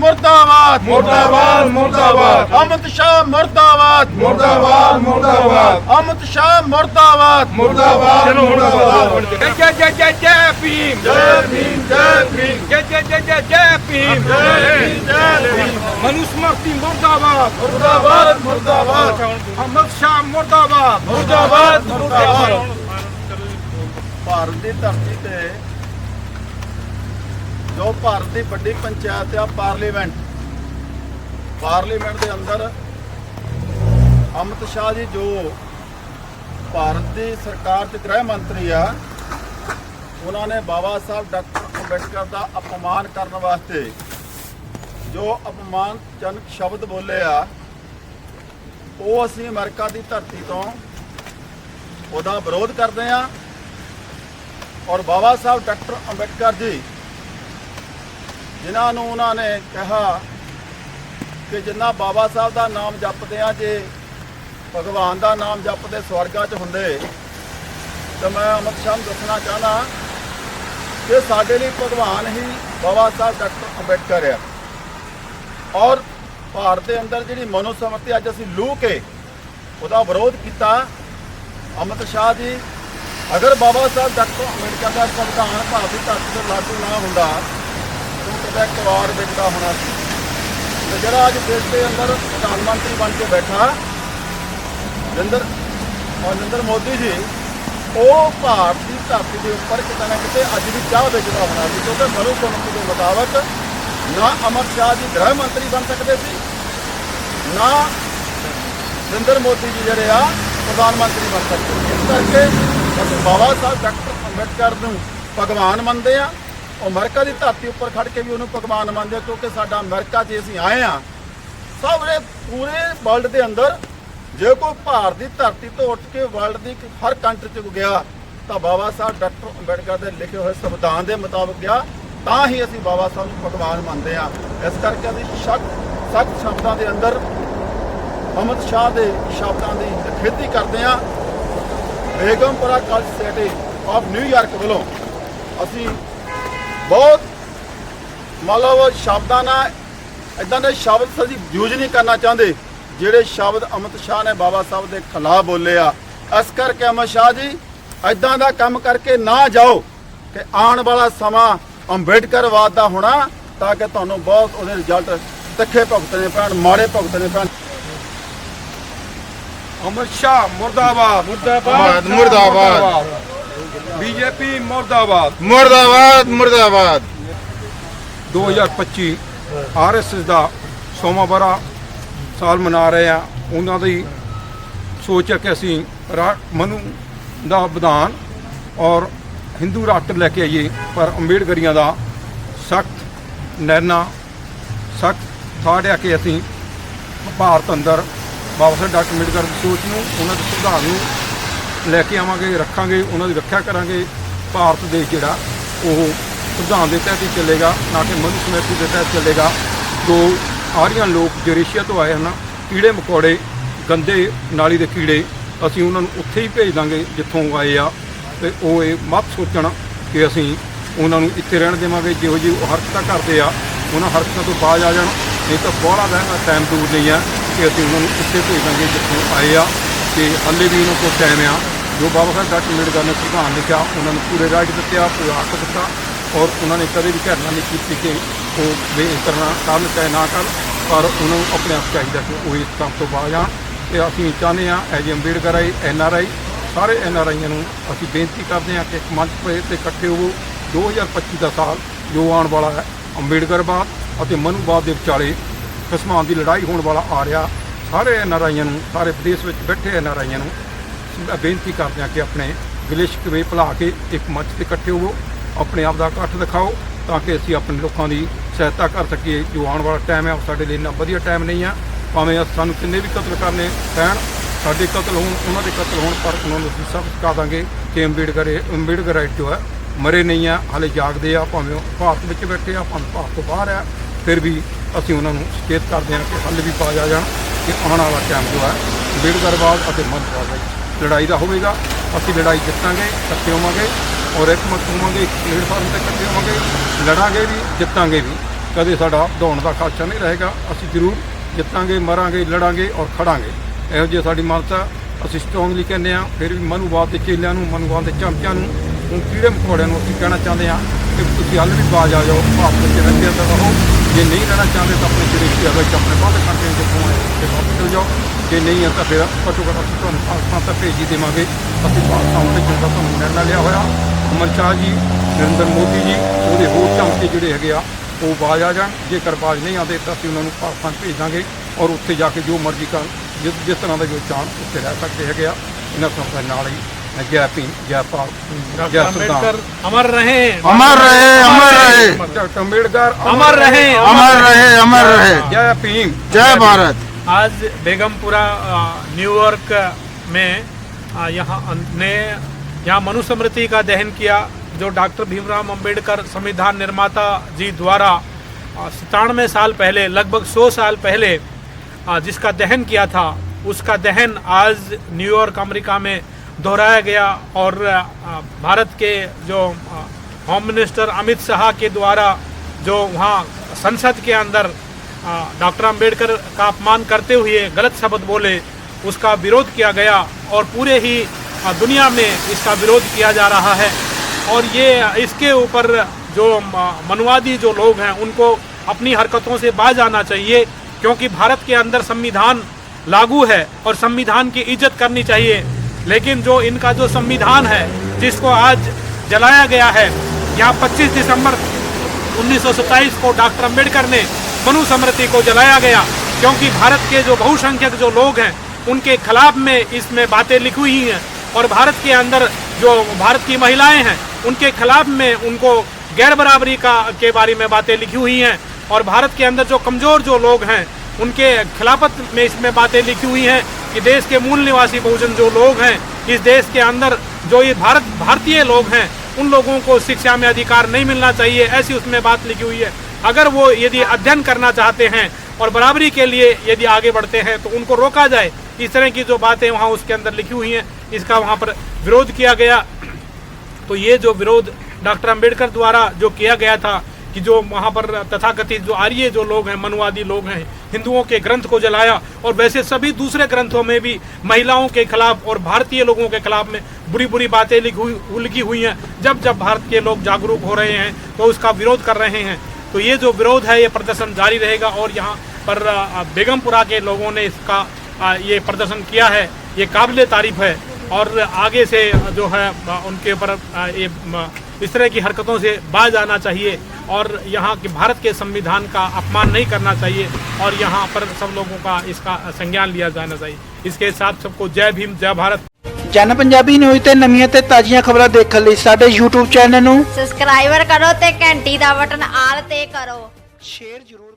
ਮੁਰਦਾਬਾਦ ਮੁਰਦਾਬਾਦ ਮੁਰਦਾਬਾਦ। ਅਮਿਤ ਸ਼ਾਹ ਮੁਰਦਾਬਾਦ। ਮੁਰਦਾਬਾਦ ਮੁਰਦਾਬਾਦ। ਅਮਿਤ ਸ਼ਾਹ ਮੁਰਦਾਬਾਦ। ਮੁਰਦਾਬਾਦ ਮੁਰਦਾਬਾਦ। ਜੈ ਜੈ ਜੈ ਜੈ ਭੀਮ। ਜੈ ਭੀਮ ਜੈ ਭੀਮ। ਜੈ ਜੈ ਜੈ ਜੈ ਜੈ ਭੀਮ। ਜੈ ਭੀਮ ਜੈ ਭੀਮ। ਮਨੂ ਸਮਰਤੀ ਮੁਰਦਾਬਾਦ ਮੁਰਦਾਬਾਦ। ਮੁਰਦਾਬਾਦ ਅਮਿਤ ਸ਼ਾਹ ਮੁਰਦਾਬਾਦ। ਮੁਰਦਾਬਾਦ ਮੁਰਦਾਬਾਦ। ਭਾਰਤ ਦੀ ਧਰਤੀ ਤੇ ਜੋ ਭਾਰਤ ਦੀ ਵੱਡੀ ਪੰਚਾਇਤ ਆ, ਪਾਰਲੀਮੈਂਟ। ਪਾਰਲੀਮੈਂਟ ਦੇ ਅੰਦਰ ਅਮਿਤ ਸ਼ਾਹ ਜੀ ਜੋ ਭਾਰਤ ਦੀ ਸਰਕਾਰ ਦੇ ਗ੍ਰਹਿ ਮੰਤਰੀ ਆ, ਉਹਨਾਂ ਨੇ ਬਾਬਾ ਸਾਹਿਬ ਡਾਕਟਰ ਅੰਬੇਡਕਰ ਦਾ ਅਪਮਾਨ ਕਰਨ ਵਾਸਤੇ ਜੋ ਅਪਮਾਨਜਨਕ ਸ਼ਬਦ ਬੋਲੇ ਆ, ਉਹ ਅਸੀਂ ਅਮਰੀਕਾ ਦੀ ਧਰਤੀ ਤੋਂ ਉਹਦਾ ਵਿਰੋਧ ਕਰਦੇ ਆ। ਔਰ ਬਾਬਾ ਸਾਹਿਬ ਡਾਕਟਰ ਅੰਬੇਡਕਰ ਜੀ ਜਿਨ੍ਹਾਂ ਨੂੰ ਉਹਨਾਂ ਨੇ ਕਿਹਾ ਕਿ ਜਿੰਨਾ ਬਾਬਾ ਸਾਹਿਬ ਦਾ ਨਾਮ ਜਪਦੇ ਆ, ਜੇ ਭਗਵਾਨ ਦਾ ਨਾਮ ਜਪਦੇ ਸਵਰਗਾਂ 'ਚ ਹੁੰਦੇ, ਤਾਂ ਮੈਂ ਅਮਿਤ ਸ਼ਾਹ ਨੂੰ ਦੱਸਣਾ ਚਾਹਨਾ ਕਿ ਸਾਡੇ ਲਈ ਭਗਵਾਨ ਹੀ ਬਾਬਾ ਸਾਹਿਬ ਡਾਕਟਰ ਅੰਬੇਡਕਰ ਆ। ਔਰ ਭਾਰਤ ਦੇ ਅੰਦਰ ਜਿਹੜੀ ਮਨੋਸਮਰਤੀ ਅੱਜ ਅਸੀਂ ਲੂ ਕੇ ਉਹਦਾ ਵਿਰੋਧ ਕੀਤਾ, ਅਮਿਤ ਸ਼ਾਹ ਜੀ, ਅਗਰ ਬਾਬਾ ਸਾਹਿਬ ਡਾਕਟਰ ਅੰਬੇਡਕਰ ਦਾ ਸੰਵਿਧਾਨ ਭਾਰਤੀ ਧਰਤੀ ਤੇ ਲਾਗੂ ਨਾ ਹੁੰਦਾ ਤਾਂ ਕਦੇ ਵਿਕਦਾ ਹੋਣਾ ਸੀ। ਤੇ ਜਿਹੜਾ ਅੱਜ ਦੇਸ਼ ਦੇ ਅੰਦਰ ਪ੍ਰਧਾਨ ਮੰਤਰੀ ਬਣ ਕੇ ਬੈਠਾ ਨਰਿੰਦਰ ਨਰਿੰਦਰ ਮੋਦੀ ਜੀ, ਉਹ ਭਾਰਤ ਦੀ ਧਰਤੀ ਦੇ ਉੱਪਰ ਕਿਤੇ ਨਾ ਕਿਤੇ ਅੱਜ ਵੀ ਚਾਹ ਵੇਚਦਾ ਹੋਣਾ ਸੀ, ਕਿਉਂਕਿ ਮਨੂ ਸਮਰਤੀ ਦੇ ਮੁਤਾਬਕ ਨਾ ਅਮਰ ਸ਼ਾਹ ਜੀ ਗ੍ਰਹਿ ਮੰਤਰੀ ਬਣ ਸਕਦੇ ਸੀ, ਨਾ ਨਰਿੰਦਰ ਮੋਦੀ ਜੀ ਜਿਹੜੇ ਆ ਪ੍ਰਧਾਨ ਮੰਤਰੀ ਬਣ ਸਕਦੇ ਇਸ ਕਰਕੇ ਅਸੀਂ ਬਾਬਾ ਸਾਹਿਬ ਡਾਕਟਰ ਅੰਬੇਡਕਰ ਨੂੰ ਭਗਵਾਨ ਮੰਨਦੇ ਆ। ਅਮਰੀਕਾ ਦੀ ਧਰਤੀ ਉੱਪਰ ਖੜ ਕੇ ਵੀ ਉਹਨੂੰ ਭਗਵਾਨ ਮੰਨਦੇ ਆ, ਕਿਉਂਕਿ ਸਾਡਾ ਅਮਰੀਕਾ 'ਚ ਅਸੀਂ ਆਏ ਆ ਸਾਰੇ ਪੂਰੇ ਵਰਲਡ ਦੇ ਅੰਦਰ ਜੇ ਕੋਈ ਭਾਰਤ ਦੀ ਧਰਤੀ ਤੋਂ ਉੱਠ ਕੇ ਵਰਲਡ ਦੀ ਹਰ ਕੰਟਰੀ 'ਚ ਗਿਆ, ਤਾਂ ਬਾਬਾ ਸਾਹਿਬ ਡਾਕਟਰ ਅੰਬੇਡਕਰ ਦੇ ਲਿਖੇ ਹੋਏ ਸੰਵਿਧਾਨ ਦੇ ਮੁਤਾਬਕ ਗਿਆ, ਤਾਂ ਹੀ ਅਸੀਂ ਬਾਬਾ ਸਾਹਿਬ ਨੂੰ ਭਗਵਾਨ ਮੰਨਦੇ ਆ ਇਸ ਕਰਕੇ ਅਸੀਂ ਸ਼ਕ, ਸਖਤ ਸ਼ਬਦਾਂ ਦੇ ਅੰਦਰ ਅਮਿਤ ਸ਼ਾਹ ਦੇ ਸ਼ਬਦਾਂ ਦੀ ਖੇਤੀ ਕਰਦੇ ਆ Begampura cultural society of New York ਵੱਲੋਂ ਅਸੀਂ ਬਹੁਤ ਮਤਲਬ ਸ਼ਬਦਾਂ ਨਾਲ ਇਦਾਂ ਦੇ ਸ਼ਬਦ ਅਸੀਂ ਯੂਜ਼ ਨਹੀਂ ਕਰਨਾ ਚਾਹੁੰਦੇ। ਜਿਹੜੇ ਸ਼ਬਦ ਅਮਿਤ ਸ਼ਾਹ ਨੇ ਬਾਬਾ ਸਾਹਿਬ ਦੇ ਖਿਲਾਫ ਬੋਲੇ ਆ ਇਸ ਕਰਕੇ ਅਮਿਤ ਸ਼ਾਹ ਜੀ ਇਦਾਂ ਦਾ ਕੰਮ ਕਰਕੇ ਨਾ ਜਾਓ ਕਿ ਆਉਣ ਵਾਲਾ ਸਮਾਂ ਅੰਬੇਡਕਰਵਾਦ ਦਾ ਹੋਣਾ ਤਾਂ ਕਿ ਤੁਹਾਨੂੰ ਬਹੁਤ ਉਹਦੇ ਰਿਜ਼ਲਟ ਤਿੱਖੇ ਭੁਗਤਣੇ ਪੈਣ ਮਾੜੇ ਭੁਗਤਣੇ ਪੈਣ। ਅਮਿਤ ਸ਼ਾਹ ਮੁਰਦਾਬਾਦ। ਮੁਰਦਾਬਾਦ ਮੁਰਦਾਬਾਦ। ਬੀਜੇਪੀ ਮੁਰਦਾਬਾਦ। ਮੁਰਦਾਬਾਦ ਮੁਰਦਾਬਾਦ। 2025 ਆਰਐਸਐਸ ਦਾ ਸੋਮਾ ਬਰਾ ਸਾਲ ਮਨਾ ਰਹੇ ਆ ਉਹਨਾਂ ਦੀ ਸੋਚ ਹੈ ਕਿ ਅਸੀਂ ਮਨੂ ਦਾ ਵਿਧਾਨ ਔਰ ਹਿੰਦੂ ਰਾਸ਼ਟਰ ਲੈ ਕੇ ਆਈਏ ਪਰ ਅੰਬੇਡਕਰੀਆਂ ਦਾ ਸਖਤ ਨੈਨਾ ਸਖਤ ਥਾੜਿਆ ਕਿ ਅਸੀਂ ਭਾਰਤ ਅੰਦਰ ਬਾਬਾ ਸਾਹਿਬ ਡਾਕਟਰ ਅੰਬੇਡਕਰ ਦੀ ਸੋਚ ਨੂੰ ਉਹਨਾਂ ਦੇ ਸੁਧਾਰ ਨੂੰ ਲੈ ਕੇ ਆਵਾਂਗੇ, ਰੱਖਾਂਗੇ, ਉਹਨਾਂ ਦੀ ਰੱਖਿਆ ਕਰਾਂਗੇ। ਭਾਰਤ ਦੇਸ਼ ਜਿਹੜਾ, ਉਹ ਸੰਵਿਧਾਨ ਦੇ ਤਹਿਤ ਹੀ ਚੱਲੇਗਾ, ਨਾ ਕਿ ਮਨੁ ਸਮਿਤੀ ਦੇ ਤਹਿਤ ਚੱਲੇਗਾ। ਜੋ ਆਰੀਅਨ ਲੋਕ ਜਰੇਸ਼ੀਆ ਤੋਂ ਆਏ ਹਨ, ਕੀੜੇ ਮਕੌੜੇ, ਗੰਦੇ ਨਾਲੀ ਦੇ ਕੀੜੇ, ਅਸੀਂ ਉਹਨਾਂ ਨੂੰ ਉੱਥੇ ਹੀ ਭੇਜ ਦਾਂਗੇ, ਜਿੱਥੋਂ ਆਏ ਆ। ਤੇ ਉਹ ਇਹ ਮਤ ਸੋਚਣ ਕਿ ਅਸੀਂ ਉਹਨਾਂ ਨੂੰ ਇੱਥੇ ਰਹਿਣ ਦੇਵਾਂਗੇ, ਜਿਹੋ ਜਿਹੀ ਉਹ ਹਰਕਤਾਂ ਕਰਦੇ ਆ, ਉਹਨਾਂ ਹਰਕਤਾਂ ਤੋਂ ਬਾਜ ਆ ਜਾਣ। ਨਹੀਂ ਤਾਂ ਬੋਲਾ ਦਾ ਟਾਈਮ ਦੂਰ ਨਹੀਂ ਆ ਕਿ ਅਸੀਂ ਉਹਨਾਂ ਨੂੰ ਇੱਥੇ ਭੇਜ ਦਾਂਗੇ, ਜਿੱਥੋਂ ਆਏ ਆ। ਤੇ ਹੱਲੇ ਵੀ ਉਹਨਾਂ ਕੋਲ ਟਾਈਮ ਆ। ਜੋ ਬਾਬਾ ਸਾਹਿਬ ਡਾਕਟਰ ਅੰਬੇਡਕਰ ਨੇ ਸੰਵਿਧਾਨ ਲਿਖਿਆ, ਉਹਨਾਂ ਨੂੰ ਪੂਰੇ ਰਾਜ ਦਿੱਤੇ ਆ ਪੂਰਾ ਹੱਕ ਦਿੱਤਾ ਔਰ ਉਹਨਾਂ ਨੇ ਕਦੇ ਵੀ ਘਰਨਾ ਨਹੀਂ ਕੀਤੀ ਕਿ ਉਹ ਬੇ ਕਰਨਾ ਕਰਨ ਚਾਹੇ ਨਾ ਕਰਨ, ਪਰ ਉਹਨਾਂ ਨੂੰ ਆਪਣੇ ਆਪ ਚਾਹੀਦਾ ਕਿ ਉਹ ਇਸ ਕੰਮ ਤੋਂ ਬਾਹਰ ਜਾਣ। ਤੇ ਅਸੀਂ ਚਾਹੁੰਦੇ ਆ as Ambedkar I N R I, ਸਾਰੇ ਐਨ ਆਰ ਆਈਆਂ ਨੂੰ ਅਸੀਂ ਬੇਨਤੀ ਕਰਦੇ ਆ ਕਿ ਇੱਕ ਮੰਚ ਤੇ ਤੇ ਇਕੱਠੇ ਹੋਵੋ। 2025 ਦਾ ਸਾਲ ਜੋ ਆਉਣ ਵਾਲਾ ਹੈ ਅੰਬੇਡਕਰਵਾਦ ਅਤੇ ਮਨੂਵਾਦ ਦੇ ਵਿਚਾਲੇ ਕਿਸਮਾਂ ਦੀ ਲੜਾਈ ਹੋਣ ਵਾਲਾ ਆ ਰਿਹਾ। ਸਾਰੇ ਐਨ ਆਰ ਆਈਆਂ ਨੂੰ, ਸਾਰੇ ਵਿਦੇਸ਼ ਵਿੱਚ ਬੈਠੇ ਐਨ ਆਰ ਆਈਆਂ ਨੂੰ ਸ- ਬੇਨਤੀ ਕਰਦੇ ਹਾਂ ਕਿ ਆਪਣੇ ਗਿਲੇ ਸ਼ਿਕਵੇ ਭੁਲਾ ਕੇ ਇੱਕ ਮੰਚ ਤੇ ਇਕੱਠੇ ਹੋਵੋ, ਆਪਣੇ ਆਪ ਦਾ ਇਕੱਠ ਦਿਖਾਓ ਤਾਂ ਕਿ ਅਸੀਂ ਆਪਣੇ ਲੋਕਾਂ ਦੀ ਸਹਾਇਤਾ ਕਰ ਸਕੀਏ। ਜੋ ਆਉਣ ਵਾਲਾ ਟਾਈਮ ਹੈ ਉਹ ਸਾਡੇ ਲਈ ਇੰਨਾ ਵਧੀਆ ਟਾਈਮ ਨਹੀਂ ਆ ਭਾਵੇਂ ਅਸ- ਸਾਨੂੰ ਕਿੰਨੇ ਵੀ ਕਤਲ ਕਰਨੇ ਪੈਣ, ਸਾਡੇ ਕਤਲ ਹੋਣ, ਉਹਨਾਂ ਦੇ ਕਤਲ ਹੋਣ, ਪਰ ਉਹਨਾਂ ਨੂੰ ਅਸੀਂ ਸਭ ਸਿਖਾ ਦਾਂਗੇ ਕਿ ਅੰਬੇਡਕਰ ਇਹ- ਅੰਬੇਡਕਰ ਰਾਈਟ ਜੋ ਹੈ, ਮਰੇ ਨਹੀਂ ਆ ਹਾਲੇ ਜਾਗਦੇ ਆ, ਭਾਵੇਂ ਉਹ ਭਾਰਤ ਵਿੱਚ ਬੈਠੇ ਆ, ਭਾਵੇਂ ਭਾਰਤ ਤੋਂ ਬਾਹਰ ਆ ਫਿਰ ਵੀ ਅਸੀਂ ਉਹਨਾਂ ਨੂੰ ਸੁਚੇਤ ਕਰਦੇ ਹਾਂ ਕਿ ਹੱਲ ਵੀ ਪਾ ਜਾ ਜਾਣ ਕਿ ਆਉਣ ਵਾਲਾ ਟਾਈਮ ਜੋ ਹੈ ਅੰਬੇਡਕਰਵਾਦ ਅਤੇ ਮਨਵਾਦ ਦੀ ਲੜਾਈ ਦਾ ਹੋਵੇਗਾ, ਅਸੀਂ ਲੜਾਈ ਜਿੱਤਾਂਗੇ, ਇਕੱਠੇ ਹੋਵਾਂਗੇ ਔਰ ਇੱਕ ਮਤ ਹੋਵਾਂਗੇ, ਇੱਕ ਪਲੇਟਫਾਰਮ ਤੇ ਇਕੱਠੇ ਹੋਵਾਂਗੇ, ਲੜਾਂਗੇ ਵੀ, ਜਿੱਤਾਂਗੇ ਵੀ। ਕਦੇ ਸਾਡਾ ਦੌੜਨ ਦਾ ਖਾਚਾ ਨਹੀਂ ਰਹੇਗਾ, ਅਸੀਂ ਜ਼ਰੂਰ ਜਿੱਤਾਂਗੇ, ਮਰਾਂਗੇ, ਲੜਾਂਗੇ ਔਰ ਖੜਾਂਗੇ। ਇਹੋ ਜਿਹੀ ਸਾਡੀ ਮਾਨਤਾ ਅਸੀਂ ਸਟਰੋਂਗਲੀ ਕਹਿੰਦੇ ਆ ਫਿਰ ਵੀ ਮਨੂਵਾਦ ਦੇ ਚੇਲਿਆਂ ਨੂੰ, ਮਨੂਵਾਦ ਦੇ ਚਮਚਿਆਂ ਨੂੰ ਹੁਣ ਕੀੜੇ ਮਕੌੜਿਆਂ ਨੂੰ ਅਸੀਂ ਕਹਿਣਾ ਚਾਹੁੰਦੇ ਆ ਕਿ ਤੁਸੀਂ ਹੱਲ ਵੀ ਬਾਜ ਆ ਜਾਓ, ਭਾਰਤ ਵਿੱਚ ਰਹਿੰਦੇ ਰਹੋ। ਜੇ ਨਹੀਂ ਰਹਿਣਾ ਚਾਹੁੰਦੇ ਤਾਂ ਆਪਣੇ ਜਿਹੜੇ ਕੀ ਵਿੱਚ ਆਪਣੇ ਬੰਦ ਕਰਦੇ ਜਿੱਥੋਂ ਆਏ ਤੇ ਵਾਪਸ ਚਲ ਜਾਓ। ਜੇ ਨਹੀਂ ਹੈ ਤਾਂ ਫਿਰ ਘੱਟੋ ਘੱਟ ਅਸੀਂ ਤੁਹਾਨੂੰ ਪਾਕਿਸਤਾਨ ਤੱਕ ਭੇਜ ਹੀ ਦੇਵਾਂਗੇ। ਅਸੀਂ ਪਾਕਿਸਤਾਨ ਦੇ ਜਿਹੜਾ ਤੁਹਾਨੂੰ ਨਿਰਣਾ ਲਿਆ ਹੋਇਆ। ਅਮਰ ਸ਼ਾਹ ਜੀ, ਨਰਿੰਦਰ ਮੋਦੀ ਜੀ, ਉਹਦੇ ਹੋਰ ਚਮਕੇ ਜਿਹੜੇ ਹੈਗੇ ਆ, ਉਹ ਬਾਜ ਆ ਜਾਣ। ਜੇਕਰ ਬਾਜ ਨਹੀਂ ਆਉਂਦੇ ਤਾਂ ਅਸੀਂ ਉਹਨਾਂ ਨੂੰ ਪਾਕਿਸਤਾਨ ਭੇਜ ਦਾਂਗੇ ਔਰ ਉੱਥੇ ਜਾ ਕੇ ਜੋ ਮਰਜ਼ੀ ਕਰਨ ਜਿਸ ਜਿਸ ਤਰ੍ਹਾਂ ਦਾ ਜੋ ਚਾਹਣ ਉੱਥੇ ਰਹਿ ਸਕਦੇ ਹੈਗੇ ਆ, ਇਹਨਾਂ ਤੋਂ ਨਾਲ ਹੀ अमर रहे। अमर रहे अमर रहे। डॉक्टर अंबेडकर अमर रहे। अमर रहे। अमर रहे। जय भीम। जय भारत। आज बेगमपुरा न्यूयॉर्क में यहाँ ने यहाँ मनुस्मृति का दहन किया जो डॉक्टर भीमराव अंबेडकर संविधान निर्माता जी द्वारा सतानवे साल पहले लगभग सौ साल पहले जिसका दहन किया था उसका दहन आज न्यूयॉर्क अमेरिका में दोहराया गया और भारत के जो होम मिनिस्टर अमित शाह के द्वारा जो वहाँ संसद के अंदर डॉक्टर अंबेडकर का अपमान करते हुए गलत शब्द बोले, उसका विरोध किया गया और पूरे ही दुनिया में इसका विरोध किया जा रहा है। और ये इसके ऊपर जो मनुवादी जो लोग हैं, उनको अपनी हरकतों से बाज आना चाहिए, क्योंकि भारत के अंदर संविधान लागू है और संविधान की इज़्ज़त करनी चाहिए। लेकिन जो इनका जो संविधान है, जिसको आज जलाया गया है, यहाँ 25 दिसंबर 1927 को डॉक्टर अंबेडकर ने मनु स्मृति को जलाया गया, क्योंकि भारत के जो बहुसंख्यक जो लोग हैं, उनके खिलाफ में इसमें बातें लिखी हुई हैं और भारत के अंदर जो भारत की महिलाएँ हैं, उनके खिलाफ में उनको गैर बराबरी का, के बारे में बातें लिखी हुई हैं और भारत के अंदर जो कमज़ोर जो लोग हैं, उनके खिलाफत में इसमें बातें लिखी हुई हैं। कि देश के मूल निवासी बहुजन जो लोग हैं, इस देश के अंदर जो ये भारत, भारतीय लोग हैं, उन लोगों को शिक्षा में अधिकार नहीं मिलना चाहिए, ऐसी उसमें बात लिखी हुई है। अगर वो यदि अध्ययन करना चाहते हैं और बराबरी के लिए यदि आगे बढ़ते हैं तो उनको रोका जाए। इस तरह की जो बातें वहाँ उसके अंदर लिखी हुई हैं, इसका वहाँ पर विरोध किया गया। तो ये जो विरोध डॉक्टर अंबेडकर द्वारा जो किया गया था कि जो वहाँ पर तथाकथित जो आर्य जो लोग हैं, मनुवादी लोग हैं, हिंदुओं के ग्रंथ को जलाया और वैसे सभी दूसरे ग्रंथों में भी महिलाओं के खिलाफ और भारतीय लोगों के खिलाफ में बुरी बुरी बातें लिखी हुई हैं। जब जब भारत के लोग जागरूक हो रहे हैं तो उसका विरोध कर रहे हैं। तो ये जो विरोध है, ये प्रदर्शन जारी रहेगा और यहाँ पर बेगमपुरा के लोगों ने इसका ये प्रदर्शन किया है। ये काबिल तारीफ़ है। और आगे से जो है उनके ऊपर ये इस तरह की हरकतों से बाज आना चाहिए और यहाँ के भारत के संविधान का अपमान नहीं करना चाहिए और यहाँ पर सब लोगों का इसका संज्ञान लिया जाना चाहिए इसके साथ सबको जय भीम जय भारत ਜਨ ਪੰਜਾਬੀ ਨਿਊਜ਼ ਤੇ ਨਵੀਆਂ ਤੇ ਤਾਜ਼ੀਆਂ ਖਬਰਾਂ ਦੇਖਣ ਲਈ ਸਾਡੇ YouTube ਚੈਨਲ ਨੂੰ ਸਬਸਕ੍ਰਾਈਬਰ ਕਰੋ ਤੇ ਘੰਟੀ ਦਾ ਬਟਨ ਆਲ ਤੇ ਕਰੋ ਸ਼ੇਅਰ ਜ਼ਰੂਰ